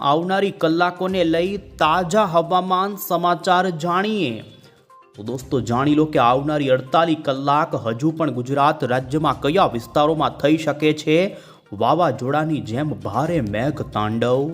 આવનારી કલાકોને લઈ તાજા હવામાન સમાચાર જાણીએ. તો દોસ્તો, જાણી લો કે આવનારી અડતાલીસ કલાક હજુ પણ ગુજરાત રાજ્યમાં કયા વિસ્તારોમાં થઈ શકે છે? વાવાઝોડાની જેમ ભારે મેઘ તાંડવ.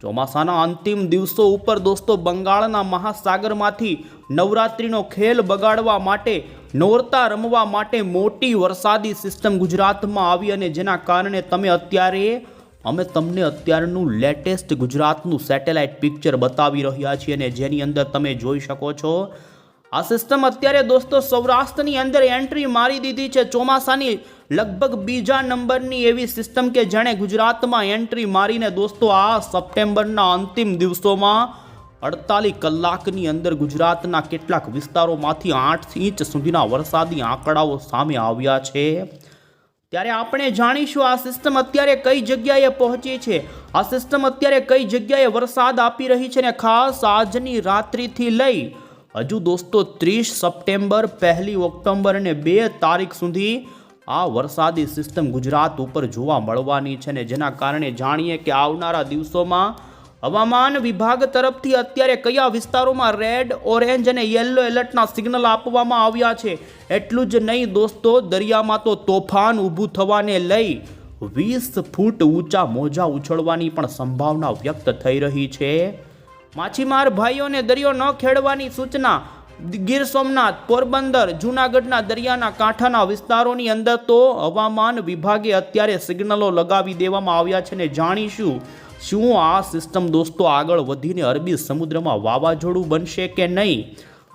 ચોમાસાના અંતિમ દિવસો ઉપર દોસ્તો, બંગાળના મહાસાગરમાંથી નવરાત્રિનો ખેલ બગાડવા માટે, નોરતા રમવા માટે મોટી વરસાદી સિસ્ટમ ગુજરાતમાં આવી અને જેના કારણે તમે અત્યારે અમે તમને અત્યારનું લેટેસ્ટ ગુજરાતનું સેટેલાઇટ પિક્ચર બતાવી રહ્યા છીએ અને જેની અંદર તમે જોઈ શકો છો. આ સિસ્ટમ અત્યારે દોસ્તો સૌરાષ્ટ્રની અંદર એન્ટ્રી મારી દીધી છે. ચોમાસાની લગભગ બીજા નંબરની એવી સિસ્ટમ કે જેણે ગુજરાતમાં એન્ટ્રી મારીને દોસ્તો આ સપ્ટેમ્બરના અંતિમ દિવસોમાં અડતાલીસ કલાકની અંદર ગુજરાતના કેટલાક વિસ્તારોમાંથી આઠ ઇંચ સુધીના વરસાદી આંકડાઓ સામે આવ્યા છે. ત્યારે આપણે જાણીશું આ સિસ્ટમ અત્યારે કઈ જગ્યાએ પહોંચી છે. આ સિસ્ટમ અત્યારે કઈ જગ્યાએ વરસાદ આપી રહી છે ને ખાસ આજની રાત્રિથી લઈ હજુ દોસ્તો ત્રીસ સપ્ટેમ્બર, પહેલી ઓક્ટોબર અને બે તારીખ સુધી આ વરસાદી સિસ્ટમ ગુજરાત ઉપર જોવા મળવાની છે ને જેના કારણે જાણીએ કે આવનારા દિવસોમાં હવામાન વિભાગ તરફથી અત્યારે કયા વિસ્તારોમાં રેડ, ઓરેન્જ અને યલો એલર્ટના સિગ્નલ આપવામાં આવ્યા છે? એટલું જ નહીં દોસ્તો, દરિયામાં તો તોફાન ઊભું થવાને લઈ વીસ ફૂટ ઊંચા મોજા ઉછળવાની પણ સંભાવના વ્યક્ત થઈ રહી છે. માછીમાર ભાઈઓને દરિયો ન ખેડવાની સૂચના, ગીર સોમનાથ, પોરબંદર, જૂનાગઢના દરિયાના કાંઠાના વિસ્તારોની અંદર તો હવામાન વિભાગે અત્યારે સિગ્નલો લગાવી દેવામાં આવ્યા છે ને જાણીશું. શું આ સિસ્ટમ દોસ્તો આગળ વધીને અરબી સમુદ્રમાં વાવાઝોડું બનશે કે નહીં?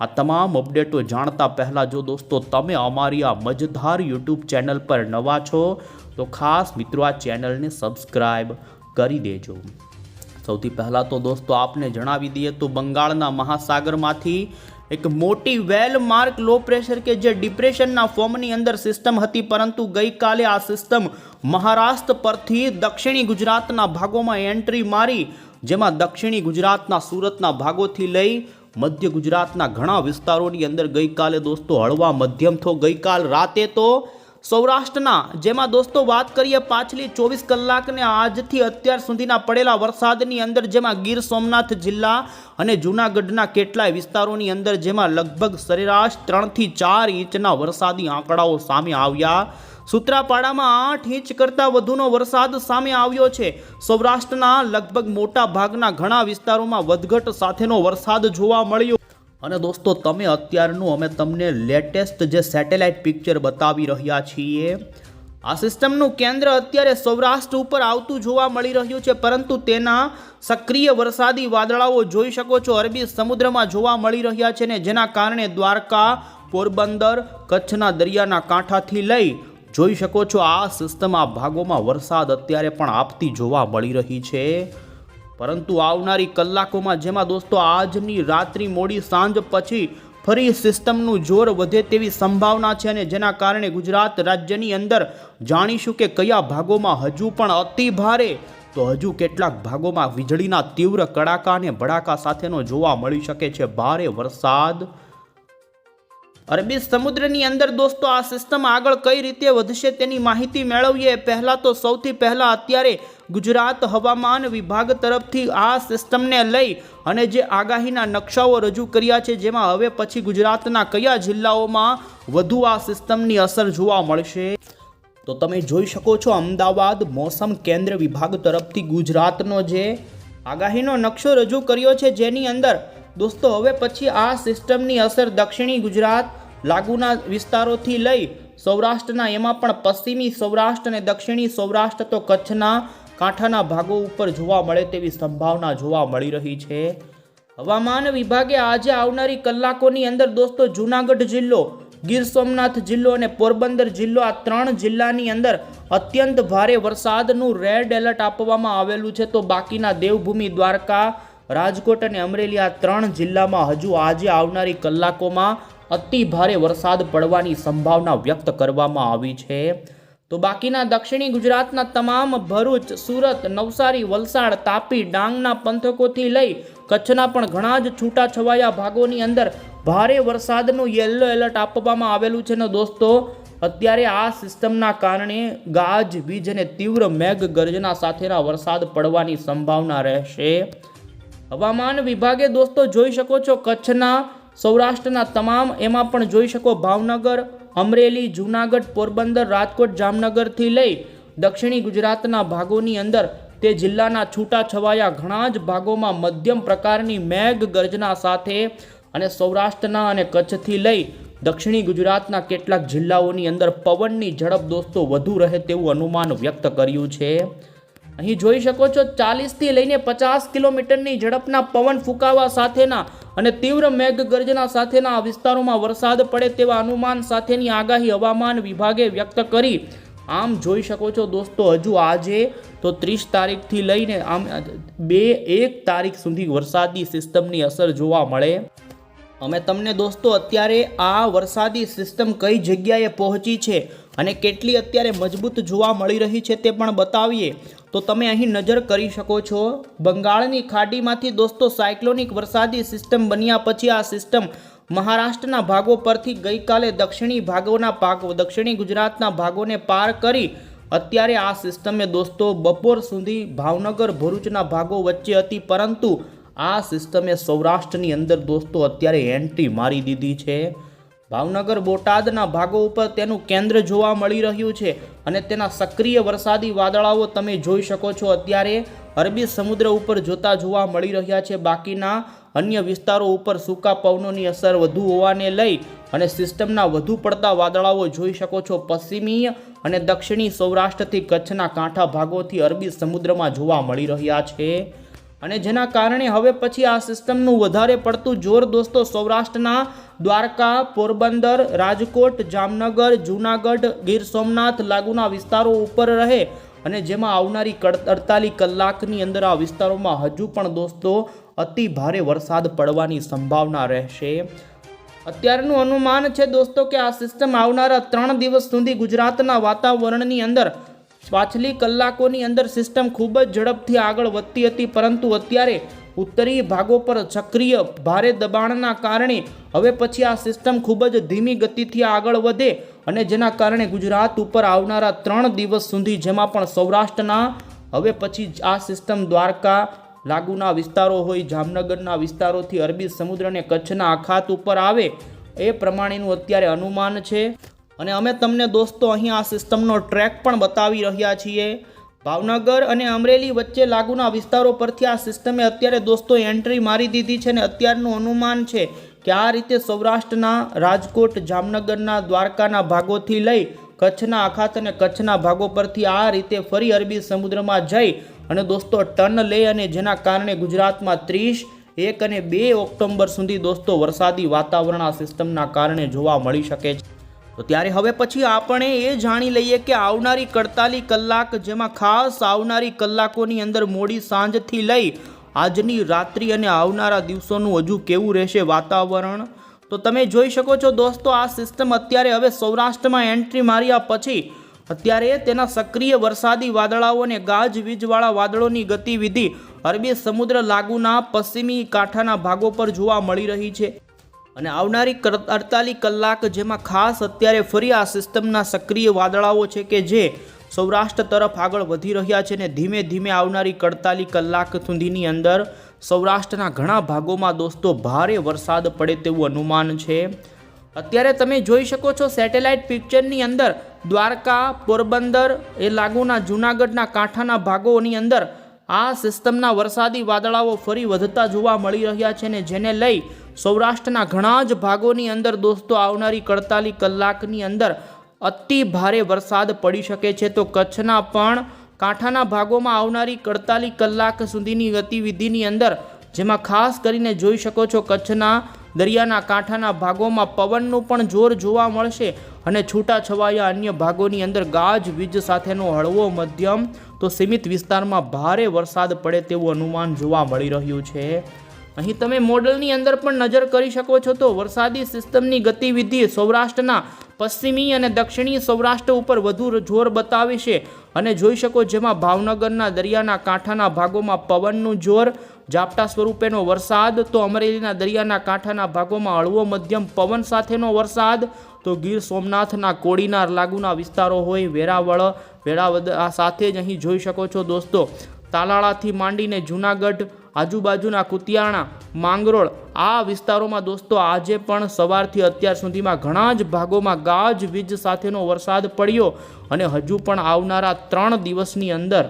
આ તમામ અપડેટો જાણતા પહેલાં જો દોસ્તો તમે અમારી આ મજધાર યુટ્યુબ ચેનલ પર નવા છો, તો ખાસ મિત્રો આ ચેનલને સબસ્ક્રાઈબ કરી દેજો. સૌથી પહેલાં તો દોસ્તો આપને જણાવી દઈએ તો બંગાળના મહાસાગરમાંથી એક મોટી વેલ માર્ક લો પ્રેશર કે જે ડિપ્રેશનના ફોર્મની અંદર સિસ્ટમ હતી, પરંતુ ગઈકાલે આ સિસ્ટમ મહારાષ્ટ્ર પરથી દક્ષિણી ગુજરાતના ભાગોમાં એન્ટ્રી મારી, જેમાં દક્ષિણી ગુજરાતના સુરતના ભાગોથી લઈ મધ્ય ગુજરાતના ઘણા વિસ્તારોની અંદર ગઈકાલે દોસ્તો હળવા મધ્યમ થો. ગઈકાલ રાતે તો સૌરાષ્ટ્રના, જેમાં દોસ્તો વાત કરીએ પાછલી ચોવીસ કલાકને આજથી અત્યાર સુધીના પડેલા વરસાદની અંદર, જેમાં ગીર સોમનાથ જિલ્લા અને જૂનાગઢના કેટલાય વિસ્તારોની અંદર, જેમાં લગભગ સરેરાશ ત્રણથી ચાર ઇંચના વરસાદી આંકડાઓ સામે આવ્યા. સુત્રાપાડામાં આઠ ઇંચ કરતાં વધુનો વરસાદ સામે આવ્યો છે. સૌરાષ્ટ્રના લગભગ મોટા ભાગના ઘણા વિસ્તારોમાં વધઘટ સાથેનો વરસાદ જોવા મળ્યો. અને દોસ્તો, તમે અત્યારનું અમે તમને લેટેસ્ટ જે સેટેલાઇટ પિક્ચર બતાવી રહ્યા છીએ, આ સિસ્ટમનું કેન્દ્ર અત્યારે સૌરાષ્ટ્ર ઉપર આવતું જોવા મળી રહ્યું છે, પરંતુ તેના સક્રિય વરસાદી વાદળાઓ જોઈ શકો છો, અરબી સમુદ્રમાં જોવા મળી રહ્યા છે ને, જેના કારણે દ્વારકા, પોરબંદર, કચ્છના દરિયાના કાંઠાથી લઈ જોઈ શકો છો, આ સિસ્ટમ આ ભાગોમાં વરસાદ અત્યારે પણ આપતી જોવા મળી રહી છે. પરંતુ આવનારી કલાકોમાં જેમાં દોસ્તો આજની રાત્રિ મોડી સાંજ પછી ફરી સિસ્ટમનું જોર વધે તેવી સંભાવના છે અને જેના કારણે ગુજરાત રાજ્યની અંદર જાણીશું કે કયા ભાગોમાં હજુ પણ અતિ ભારે તો હજુ કેટલાક ભાગોમાં વીજળીના તીવ્ર કડાકા અને ભડાકા સાથેનો જોવા મળી શકે છે. ભારે વરસાદ અરબી સમુદ્રની અંદર દોસ્તો, આ સિસ્ટમ આગળ કઈ રીતે વધશે તેની માહિતી મેળવીએ. પહેલાં તો સૌથી પહેલાં અત્યારે ગુજરાત હવામાન વિભાગ તરફથી આ સિસ્ટમને લઈ અને જે આગાહીના નકશાઓ રજૂ કર્યા છે, જેમાં હવે પછી ગુજરાતના કયા જિલ્લાઓમાં વધુ આ સિસ્ટમની અસર જોવા મળશે? તો તમે જોઈ શકો છો, અમદાવાદ મોસમ કેન્દ્ર વિભાગ તરફથી ગુજરાતનો જે આગાહીનો નકશો રજૂ કર્યો છે, જેની અંદર દોસ્તો, હવે પછી આ સિસ્ટમની અસર દક્ષિણી ગુજરાત લાગુના વિસ્તારોથી લઈ સૌરાષ્ટ્રના, એમાં પણ પશ્ચિમી સૌરાષ્ટ્ર અને દક્ષિણી સૌરાષ્ટ્ર તો કચ્છના કાંઠાના ભાગો ઉપર જોવા મળે તેવી સંભાવના જોવા મળી રહી છે. હવામાન વિભાગે આજે આવનારી કલાકોની અંદર દોસ્તો, જૂનાગઢ જિલ્લો, ગીર સોમનાથ જિલ્લો અને પોરબંદર જિલ્લો આ ત્રણ જિલ્લાની અંદર અત્યંત ભારે વરસાદનું રેડ એલર્ટ આપવામાં આવેલું છે. તો બાકીના દેવભૂમિ દ્વારકા રાજકોટ અને અમરેલી આ ત્રણ જિલ્લામાં હજુ આજે આવનારી કલાકોમાં અતિ ભારે વરસાદ પડવાની સંભાવના વ્યક્ત કરવામાં આવી છે. તો બાકીના દક્ષિણી ગુજરાતના તમામ ભરૂચ, સુરત, નવસારી, વલસાડ, તાપી, ડાંગના પંથકોથી લઈ કચ્છના પણ ઘણા જ છૂટાછવાયા ભાગોની અંદર ભારે વરસાદનું યલો એલર્ટ આપવામાં આવેલું છે. ને દોસ્તો, અત્યારે આ સિસ્ટમના કારણે ગાજ વીજ અને તીવ્ર મેઘ ગર્જના સાથેના વરસાદ પડવાની સંભાવના રહેશે. હવામાન વિભાગે દોસ્તો જોઈ શકો છો કચ્છના, સૌરાષ્ટ્રના તમામ એમાં પણ જોઈ શકો ભાવનગર, અમરેલી, જૂનાગઢ, પોરબંદર, રાજકોટ, જામનગરથી લઈ દક્ષિણી ગુજરાતના ભાગોની અંદર તે જિલ્લાના છૂટાછવાયા ઘણા જ ભાગોમાં મધ્યમ પ્રકારની મેઘ ગર્જના સાથે અને સૌરાષ્ટ્રના અને કચ્છથી લઈ દક્ષિણી ગુજરાતના કેટલાક જિલ્લાઓની અંદર પવનની ઝડપ દોસ્તો વધુ રહે તેવું અનુમાન વ્યક્ત કર્યું છે. અહીં જોઈ શકો છો, ચાલીસથી લઈને પચાસ કિલોમીટરની ઝડપના પવન ફૂંકાવા સાથેના અને તીવ્ર મેઘગર્જના સાથેના આ વિસ્તારોમાં વરસાદ પડે તેવા અનુમાન સાથેની આગાહી હવામાન વિભાગે વ્યક્ત કરી. આમ જોઈ શકો છો દોસ્તો, હજુ આજે તો ત્રીસ તારીખથી લઈને આમ, બે, એક તારીખ સુધી વરસાદી સિસ્ટમની અસર જોવા મળે. અમે તમને દોસ્તો, અત્યારે આ વરસાદી સિસ્ટમ કઈ જગ્યાએ પહોંચી છે અને કેટલી અત્યારે મજબૂત જોવા મળી રહી છે તે પણ બતાવીએ. તો તમે અહીં નજર કરી શકો છો. બંગાળની ખાડીમાંથી દોસ્તો સાયક્લોનિક વરસાદી સિસ્ટમ બન્યા પછી આ સિસ્ટમ મહારાષ્ટ્રના ભાગો પરથી ગઈકાલે દક્ષિણી ભાગોના પાકો, દક્ષિણી ગુજરાતના ભાગોને પાર કરી અત્યારે આ સિસ્ટમે દોસ્તો બપોર સુધી ભાવનગર, ભરૂચના ભાગો વચ્ચે હતી, પરંતુ આ સિસ્ટમે સૌરાષ્ટ્રની અંદર દોસ્તો અત્યારે એન્ટ્રી મારી દીધી છે. ભાવનગર બોટાદના ભાગો ઉપર તેનું કેન્દ્ર જોવા મળી રહ્યું છે અને તેના સક્રિય વરસાદી વાદળાઓ તમે જોઈ શકો છો. અત્યારે અરબી સમુદ્ર ઉપર જોતા જોવા મળી રહ્યા છે. બાકીના અન્ય વિસ્તારો ઉપર સૂકા પવનોની અસર વધુ હોવાને લઈ અને સિસ્ટમના વધુ પડતા વાદળાઓ જોઈ શકો છો. પશ્ચિમી અને દક્ષિણી સૌરાષ્ટ્રથી કચ્છના કાંઠા ભાગોથી અરબી સમુદ્રમાં જોવા મળી રહ્યા છે. અને જેના કારણે હવે પછી આ સિસ્ટમનું વધારે પડતું જોર દોસ્તો સૌરાષ્ટ્રના દ્વારકા, પોરબંદર, રાજકોટ, જામનગર, જૂનાગઢ, ગીર સોમનાથ લાગુના વિસ્તારો ઉપર રહે અને જેમાં આવનારી અડતાલીસ કલાકની અંદર આ વિસ્તારોમાં હજુ પણ દોસ્તો અતિ ભારે વરસાદ પડવાની સંભાવના રહેશે. અત્યારનું અનુમાન છે દોસ્તો કે આ સિસ્ટમ આવનારા ત્રણ દિવસ સુધી ગુજરાતના વાતાવરણની અંદર પાછલી કલાકોની અંદર સિસ્ટમ ખૂબ જ ઝડપથી આગળ વધતી હતી, પરંતુ અત્યારે ઉત્તરીય ભાગો પર સક્રિય ભારે દબાણના કારણે હવે પછી આ સિસ્ટમ ખૂબ જ ધીમી ગતિથી આગળ વધે અને જેના કારણે ગુજરાત ઉપર આવનારા ત્રણ દિવસ સુધી જેમાં પણ સૌરાષ્ટ્રના, હવે પછી આ સિસ્ટમ દ્વારકા લાગુના વિસ્તારો હોય, જામનગરના વિસ્તારોથી અરબી સમુદ્ર અને કચ્છના અખાત ઉપર આવે, એ પ્રમાણેનું અત્યારે અનુમાન છે. અને અમે તમને દોસ્તો અહીં આ સિસ્ટમનો ટ્રેક પણ બતાવી રહ્યા છીએ. ભાવનગર અને અમરેલી વચ્ચે લાગુના વિસ્તારો પરથી આ સિસ્ટમે અત્યારે દોસ્તો એન્ટ્રી મારી દીધી છે અને અત્યારનું અનુમાન છે કે આ રીતે સૌરાષ્ટ્રના રાજકોટ, જામનગરના દ્વારકાના ભાગોથી લઈ કચ્છના અખાત અને કચ્છના ભાગો પરથી આ રીતે ફરી અરબી સમુદ્રમાં જઈ અને દોસ્તો ટર્ન લે અને જેના કારણે ગુજરાતમાં ત્રીસ, એક અને બે ઓક્ટોબર સુધી દોસ્તો વરસાદી વાતાવરણ આ સિસ્ટમના કારણે જોવા મળી શકે છે. તો ત્યારે હવે પછી આપણે એ જાણી લઈએ કે આવનારી કડતાલી કલાક, જેમાં ખાસ આવનારી કલાકોની અંદર મોડી સાંજથી લઈ આજની રાત્રિ અને આવનારા દિવસોનું હજુ કેવું રહેશે વાતાવરણ? તો તમે જોઈ શકો છો દોસ્તો, આ સિસ્ટમ અત્યારે હવે સૌરાષ્ટ્રમાં એન્ટ્રી માર્યા પછી અત્યારે તેના સક્રિય વરસાદી વાદળાઓ અને ગાજવીજવાળા વાદળોની ગતિવિધિ અરબી સમુદ્ર લાગુના પશ્ચિમી કાંઠાના ભાગો પર જોવા મળી રહી છે. અને આવનારી અડતાલીસ કલાક જેમાં ખાસ અત્યારે ફરી આ સિસ્ટમના સક્રિય વાદળાઓ છે કે જે સૌરાષ્ટ્ર તરફ આગળ વધી રહ્યા છે ને ધીમે ધીમે આવનારી અડતાલીસ કલાક સુધીની અંદર સૌરાષ્ટ્રના ઘણા ભાગોમાં દોસ્તો ભારે વરસાદ પડે તેવું અનુમાન છે. અત્યારે તમે જોઈ શકો છો સેટેલાઇટ પિક્ચરની અંદર દ્વારકા, પોરબંદર, એ લાગુના જૂનાગઢના કાંઠાના ભાગોની અંદર આ સિસ્ટમના વરસાદી વાદળાઓ ફરી વધતા જોવા મળી રહ્યા છે ને જેને લઈ સૌરાષ્ટ્રના ઘણા જ ભાગોની અંદર દોસ્તો આવનારી અડતાલીસ કલાકની અંદર અતિ ભારે વરસાદ પડી શકે છે. તો કચ્છના પણ કાંઠાના ભાગોમાં આવનારી અડતાલીસ કલાક સુધીની ગતિવિધિની અંદર જેમાં ખાસ કરીને જોઈ શકો છો કચ્છના દરિયાના કાંઠાના ભાગોમાં પવનનું પણ જોર જોવા મળશે અને છૂટાછવાયા અન્ય ભાગોની અંદર ગાજ વીજ સાથેનો હળવો મધ્યમ તો સીમિત વિસ્તારમાં ભારે વરસાદ પડે તેવું અનુમાન જોવા મળી રહ્યું છે. અહીં તમે મોડલની અંદર પણ નજર કરી શકો છો તો વરસાદી સિસ્ટમની ગતિવિધિ સૌરાષ્ટ્રના પશ્ચિમી અને દક્ષિણી સૌરાષ્ટ્ર ઉપર વધુ જોર બતાવે છે. અને જોઈ શકો જેમાં ભાવનગરના દરિયાના કાંઠાના ભાગોમાં પવનનું જોર, ઝાપટા સ્વરૂપેનો વરસાદ, તો અમરેલીના દરિયાના કાંઠાના ભાગોમાં હળવો મધ્યમ પવન સાથેનો વરસાદ, તો ગીર સોમનાથના કોડીનાર લાગુના વિસ્તારો હોય, વેરાવળ વેરાવદ આ સાથે જ અહીં જોઈ શકો છો દોસ્તો. તાલાળાથી માંડીને જૂનાગઢ આજુબાજુના કુતિયાણા, માંગરોળ આ વિસ્તારોમાં દોસ્તો આજે પણ સવારથી અત્યાર સુધીમાં ઘણા જ ભાગોમાં ગાજ વીજ સાથેનો વરસાદ પડ્યો અને હજુ પણ આવનારા ત્રણ દિવસની અંદર.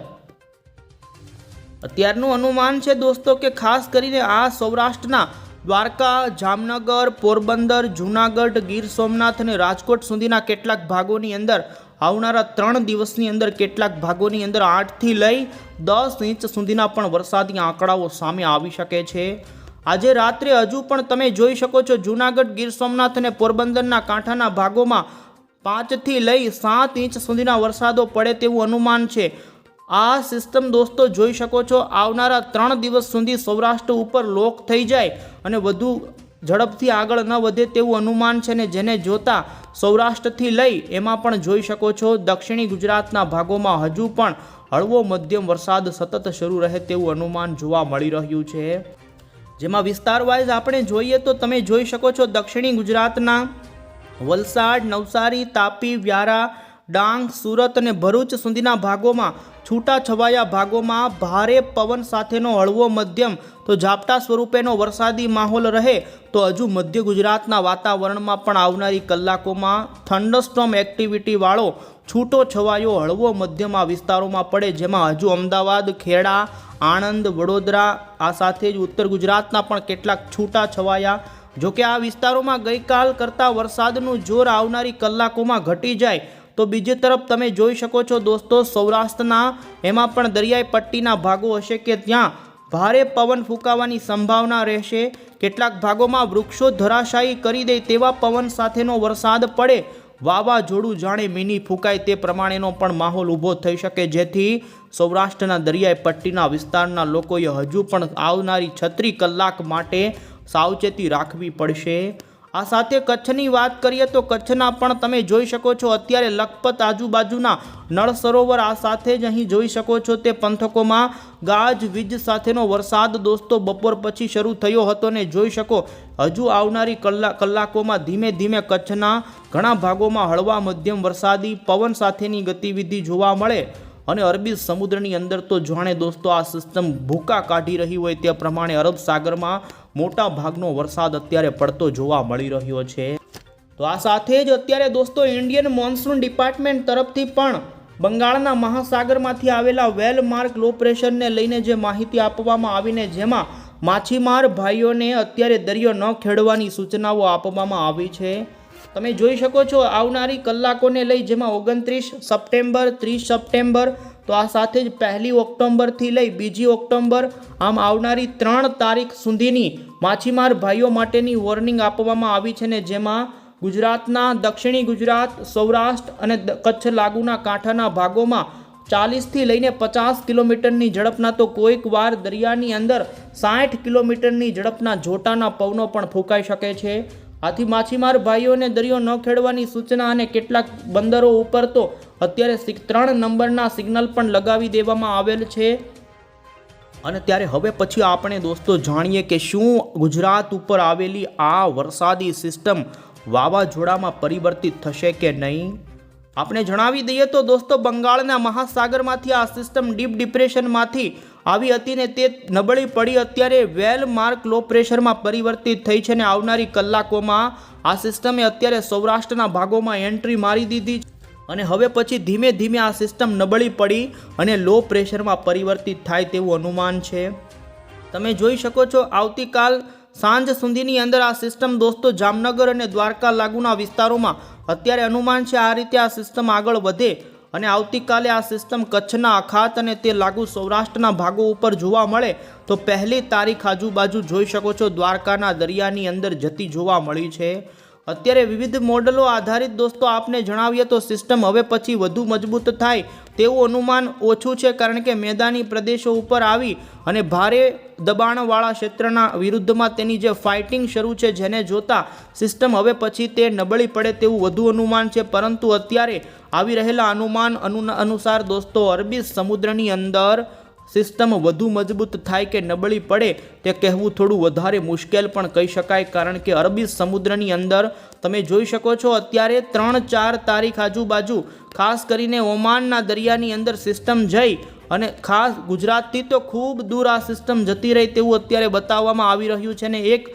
અત્યારનું અનુમાન છે દોસ્તો કે ખાસ કરીને આ સૌરાષ્ટ્રના દ્વારકા, જામનગર, પોરબંદર, જૂનાગઢ, ગીર સોમનાથ અને રાજકોટ સુધીના કેટલાક ભાગોની અંદર આવનારા ત્રણ દિવસની અંદર કેટલાક ભાગોની અંદર આઠથી લઈ દસ ઇંચ સુધીના પણ વરસાદી આંકડાઓ સામે આવી શકે છે. આજે રાત્રે હજુ પણ તમે જોઈ શકો છો, જૂનાગઢ, ગીર સોમનાથ અને પોરબંદરના કાંઠાના ભાગોમાં પાંચથી લઈ સાત ઇંચ સુધીના વરસાદો પડે તેવું અનુમાન છે. આ સિસ્ટમ દોસ્તો જોઈ શકો છો, આવનારા ત્રણ દિવસ સુધી સૌરાષ્ટ્ર ઉપર લોક થઈ જાય અને વધુ ઝડપથી આગળ ન વધે તેવું અનુમાન છે ને જેને જોતા સૌરાષ્ટ્રથી લઈ એમાં પણ જોઈ શકો છો, દક્ષિણી ગુજરાતના ભાગોમાં હજુ પણ હળવો મધ્યમ વરસાદ સતત શરૂ રહે તેવું અનુમાન જોવા મળી રહ્યું છે. જેમાં વિસ્તાર વાઇઝ આપણે જોઈએ તો તમે જોઈ શકો છો દક્ષિણી ગુજરાતના વલસાડ, નવસારી, તાપી, વ્યારા, ડાંગ, સુરત અને ભરૂચ સુધીના ભાગોમાં છૂટા છવાયા ભાગોમાં ભારે પવન સાથેનો હળવો મધ્યમ તો ઝાપટા સ્વરૂપેનો વરસાદી માહોલ રહે તો હજુ મધ્ય ગુજરાતના વાતાવરણમાં પણ આવનારી કલાકોમાં થંડરસ્ટોમ એક્ટિવિટીવાળો છૂટો છવાયો હળવો મધ્યમ વિસ્તારોમાં પડે, જેમાં હજુ અમદાવાદ, ખેડા, આણંદ, વડોદરા, આ સાથે જ ઉત્તર ગુજરાતના પણ કેટલાક છૂટા છવાયા. જોકે આ વિસ્તારોમાં ગઈકાલ કરતાં વરસાદનું જોર આવનારી કલાકોમાં ઘટી જાય, તો બીજી તરફ તમે જોઈ શકો છો દોસ્તો, સૌરાષ્ટ્રના, એમાં પણ દરિયાઈ પટ્ટીના ભાગો હશે કે ત્યાં ભારે પવન ફૂંકાવાની સંભાવના રહેશે. કેટલાક ભાગોમાં વૃક્ષો ધરાશાયી કરી દે તેવા પવન સાથેનો વરસાદ પડે. વાવાઝોડું જાણે મિની ફૂંકાય તે પ્રમાણેનો પણ માહોલ ઊભો થઈ શકે. જેથી સૌરાષ્ટ્રના દરિયાઈ પટ્ટીના વિસ્તારના લોકોએ હજુ પણ આવનારી છત્રી કલાક માટે સાવચેતી રાખવી પડશે. આ સાથે કચ્છની વાત કરીએ તો કચ્છના પણ તમે જોઈ શકો છો અત્યારે લખપત આજુબાજુના નળ સરોવર આ સાથે જ અહીં જોઈ શકો છો તે પંથકોમાં ગાજ, વીજ સાથેનો વરસાદ. દોસ્તો, બપોર પછી શરૂ થયો હતો ને જોઈ શકો, હજુ આવનારી કલા કલાકોમાં ધીમે ધીમે કચ્છના ઘણા ભાગોમાં હળવા મધ્યમ વરસાદી પવન સાથેની ગતિવિધિ જોવા મળે અને અરબી સમુદ્રની અંદર તો જાણે દોસ્તો આ સિસ્ટમ ભૂકા કાઢી રહી હોય તે પ્રમાણે અરબ સાગરમાં મોટા ભાગનો વરસાદ અત્યારે પડતો જોવા મળી રહ્યો છે. તો આ સાથે જ અત્યારે દોસ્તો ઇન્ડિયન મોન્સૂન ડિપાર્ટમેન્ટ તરફથી પણ બંગાળના મહાસાગરમાંથી આવેલા વેલ માર્ક લો પ્રેશરને લઈને જે માહિતી આપવામાં આવીને જેમાં માછીમાર ભાઈઓને અત્યારે દરિયો ન ખેડવાની સૂચનાઓ આપવામાં આવી છે. તમે જોઈ શકો છો, આવનારી કલાકોને લઈ જેમાં ઓગણત્રીસ સપ્ટેમ્બર, ત્રીસ સપ્ટેમ્બર તો આ સાથે જ પહેલી ઓક્ટોબરથી લઈ બીજી ઓક્ટોબર આમ આવનારી ત્રણ તારીખ સુધીની માછીમાર ભાઈઓ માટેની વોર્નિંગ આપવામાં આવી છે ને જેમાં ગુજરાતના, દક્ષિણી ગુજરાત, સૌરાષ્ટ્ર અને કચ્છ લાગુના કાંઠાના ભાગોમાં ચાલીસથી લઈને પચાસ કિલોમીટરની ઝડપના તો કોઈક વાર દરિયાની અંદર સાઠ કિલોમીટરની ઝડપના જોટાના પવનો પણ ફૂંકાઈ શકે છે. આથી માછીમાર ભાઈઓને દરિયો ન ખેડવાની સૂચના અને કેટલાક બંદરો ઉપર તો અત્યારે ત્રણ નંબરના સિગ્નલ પણ લગાવી દેવામાં આવેલ છે. અને ત્યારે હવે પછી આપણે દોસ્તો જાણીએ કે શું ગુજરાત ઉપર આવેલી આ વરસાદી સિસ્ટમ વાવાઝોડામાં પરિવર્તિત થશે કે નહીં? આપણે જણાવી દઈએ તો દોસ્તો બંગાળના મહાસાગરમાંથી આ સિસ્ટમ ડીપ ડિપ્રેશનમાંથી આવી હતી ને તે નબળી પડી અત્યારે વેલ માર્ક લો પ્રેશરમાં પરિવર્તિત થઈ છે ને આવનારી કલાકોમાં આ સિસ્ટમે અત્યારે સૌરાષ્ટ્રના ભાગોમાં એન્ટ્રી મારી દીધી અને હવે પછી ધીમે ધીમે આ સિસ્ટમ નબળી પડી અને લો પ્રેશરમાં પરિવર્તિત થાય તેવું અનુમાન છે. તમે જોઈ શકો છો આવતીકાલ સાંજ સુધીની અંદર આ સિસ્ટમ દોસ્તો જામનગર અને દ્વારકા લાગુના વિસ્તારોમાં અત્યારે અનુમાન છે આ રીતે આ સિસ્ટમ આગળ વધે અને આવતીકાલે આ સિસ્ટમ કચ્છના અખાત અને તે લાગુ સૌરાષ્ટ્રના ભાગો ઉપર જોવા મળે તો પહેલી તારીખ આજુબાજુ જોઈ શકો છો દ્વારકાના દરિયાની અંદર જતી જોવા મળી છે. અત્યારે વિવિધ મોડલો આધારિત દોસ્તો આપને જણાવીએ તો સિસ્ટમ હવે પછી વધુ મજબૂત થાય તેવું અનુમાન ઓછું છે કારણ કે મેદાની પ્રદેશો ઉપર આવી અને ભારે દબાણવાળા ક્ષેત્રના વિરુદ્ધમાં તેની જે ફાઇટિંગ શરૂ છે જેને જોતા સિસ્ટમ હવે પછી તે નબળી પડે તેવું વધુ અનુમાન છે. પરંતુ અત્યારે આવી રહેલા અનુમાન અનુ અનુસાર દોસ્તો અરબી સમુદ્રની અંદર સિસ્ટમ વધુ મજબૂત થાય કે નબળી પડે તે કહેવું થોડું વધારે મુશ્કેલ પણ કહી શકાય, કારણ કે અરબી સમુદ્રની અંદર તમે જોઈ શકો છો અત્યારે ત્રણ ચાર તારીખ આજુબાજુ, ખાસ કરીને ઓમાનના દરિયાની અંદર સિસ્ટમ જઈ અને ખાસ ગુજરાતથી તો ખૂબ દૂર આ સિસ્ટમ જતી રહી તેવું અત્યારે બતાવવામાં આવી રહ્યું છે. ને એક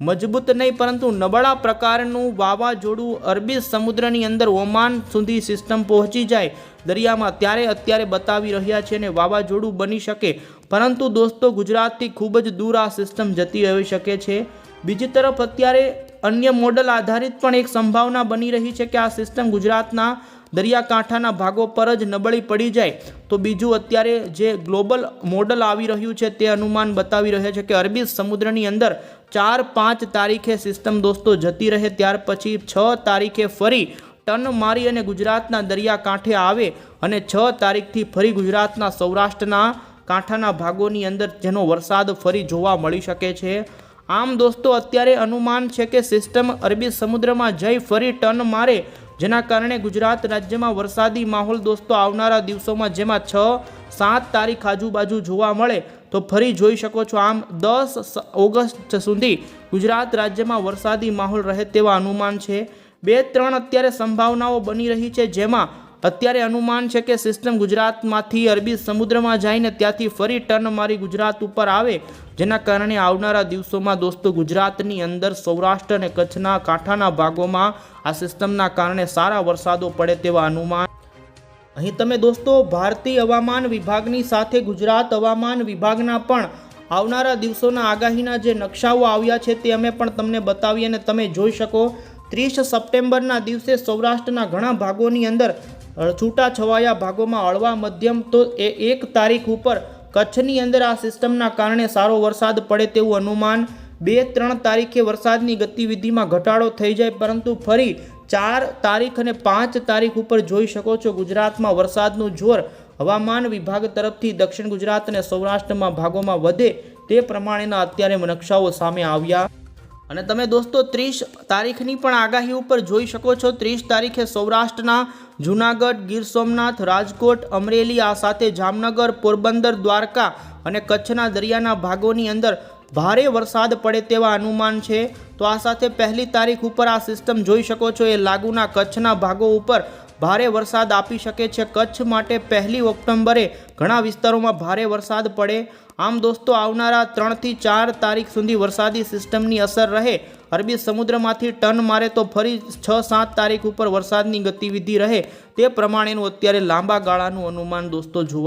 મજબૂત નહીં, પરંતુ નબળા પ્રકારનું વાવાઝોડું અરબી સમુદ્રની અંદર ઓમાન સુધી સિસ્ટમ પહોંચી જાય દરિયામાં ત્યારે અત્યારે બતાવી રહ્યા છે અને વાવાઝોડું બની શકે. પરંતુ દોસ્તો, ગુજરાતથી ખૂબ જ દૂર આ સિસ્ટમ જતી રહી શકે છે. બીજી તરફ અત્યારે અન્ય મોડલ આધારિત પણ એક સંભાવના બની રહી છે કે આ સિસ્ટમ ગુજરાતના દરિયાકાંઠાના ભાગો પર જ નબળી પડી જાય તો બીજું અત્યારે જે ગ્લોબલ મોડલ આવી રહ્યું છે તે અનુમાન બતાવી રહ્યા છે કે અરબી સમુદ્રની અંદર ચાર પાંચ તારીખે સિસ્ટમ દોસ્તો જતી રહે, ત્યાર પછી છ તારીખે ફરી ટન મારી અને ગુજરાતના દરિયાકાંઠે આવે અને છ તારીખથી ફરી ગુજરાતના સૌરાષ્ટ્રના કાંઠાના ભાગોની અંદર જેનો વરસાદ ફરી જોવા મળી શકે છે. આમ દોસ્તો અત્યારે અનુમાન છે કે સિસ્ટમ અરબી સમુદ્રમાં જઈ ફરી ટર્ન મારે જેના કારણે ગુજરાત રાજ્યમાં વરસાદી માહોલ દોસ્તો આવનારા દિવસોમાં જેમાં છ, સાત તારીખ આજુબાજુ જોવા મળે તો ફરી જોઈ શકો છો આમ દસ ઓગસ્ટ સુધી ગુજરાત રાજ્યમાં વરસાદી માહોલ રહે તેવા અનુમાન છે. બે, ત્રણ અત્યારે સંભાવનાઓ બની રહી છે જેમાં અત્યારે અનુમાન છે કે સિસ્ટમ ગુજરાતમાંથી અરબી સમુદ્રમાં જઈને ત્યાંથી ફરી ટર્ન મારી ગુજરાત ઉપર આવે, જેના કારણે આવનારા દિવસોમાં દોસ્તો ગુજરાતની અંદર સૌરાષ્ટ્ર અને કચ્છના કાંઠાના ભાગોમાં આ સિસ્ટમના કારણે સારા વરસાદો પડે તેવા અનુમાન. અહીં તમે દોસ્તો ભારતીય હવામાન વિભાગની સાથે ગુજરાત હવામાન વિભાગના પણ આવનારા દિવસોના આગાહીના જે નકશાઓ આવ્યા છે તે અમે પણ તમને બતાવીએ અને તમે જોઈ શકો. ત્રીસ સપ્ટેમ્બરના દિવસે સૌરાષ્ટ્રના ઘણા ભાગોની અંદર છૂટાછવાયા ભાગોમાં હળવા મધ્યમ તો એ એક તારીખ ઉપર કચ્છની અંદર આ સિસ્ટમના કારણે સારો વરસાદ પડે તેવું અનુમાન. બે ત્રણ તારીખે વરસાદની ગતિવિધિમાં ઘટાડો થઈ જાય, પરંતુ ફરી ચાર તારીખ અને પાંચ તારીખ ઉપર જોઈ શકો છો ગુજરાતમાં વરસાદનું જોર. હવામાન વિભાગ તરફથી દક્ષિણ ગુજરાત અને સૌરાષ્ટ્રમાં ભાગોમાં વધે તે પ્રમાણેના અત્યારે નકશાઓ સામે આવ્યા. અને તમે દોસ્તો ત્રીસ તારીખની પણ આગાહી ઉપર જોઈ શકો છો. ત્રીસ તારીખે સૌરાષ્ટ્રના જૂનાગઢ, ગીર સોમનાથ, રાજકોટ, અમરેલી, આ સાથે જામનગર, પોરબંદર, દ્વારકા અને કચ્છના દરિયાના ભાગોની અંદર ભારે વરસાદ પડે તેવા અનુમાન છે. તો આ સાથે પહેલી તારીખ ઉપર આ સિસ્ટમ જોઈ શકો છો. એ લાગુના કચ્છના ભાગો ઉપર ભારે વરસાદ આપી શકે છે. કચ્છ માટે પહેલી ઓક્ટોબરે ઘણા વિસ્તારોમાં ભારે વરસાદ પડે. આમ દોસ્તો, આવનારા ત્રણથી ચાર તારીખ સુધી વરસાદી સિસ્ટમની અસર રહે. અરબી સમુદ્રમાંથી ટન મારે તો ફરી છ સાત તારીખ ઉપર વરસાદની ગતિવિધિ રહે. તે પ્રમાણેનું અત્યારે લાંબા ગાળાનું અનુમાન દોસ્તો જોવા